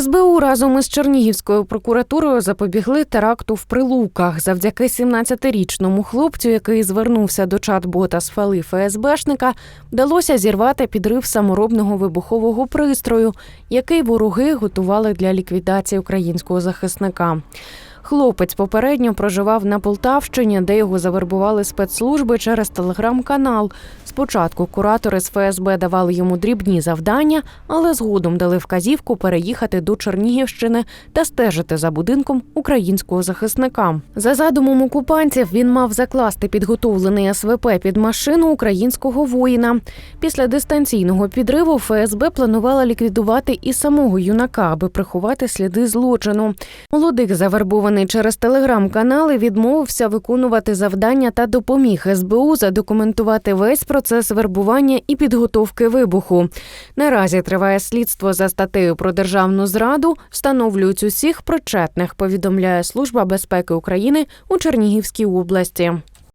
СБУ разом із Чернігівською прокуратурою запобігли теракту в Прилуках завдяки 17-річному хлопцю, який звернувся до чат-бота з фали ФСБшника, вдалося зірвати підрив саморобного вибухового пристрою, який вороги готували для ліквідації українського захисника. Хлопець попередньо проживав на Полтавщині, де його завербували спецслужби через телеграм-канал. Спочатку куратори з ФСБ давали йому дрібні завдання, але згодом дали вказівку переїхати до Чернігівщини та стежити за будинком українського захисника. За задумом окупантів він мав закласти підготовлений СВП під машину українського воїна. Після дистанційного підриву ФСБ планувала ліквідувати і самого юнака, аби приховати сліди злочину. Молодик, завербований через телеграм-канали, відмовився виконувати завдання та допоміг СБУ задокументувати весь процес вербування і підготовки вибуху. Наразі триває слідство за статтею про державну зраду. Встановлюють усіх причетних. Повідомляє Служба безпеки України у Чернігівській області.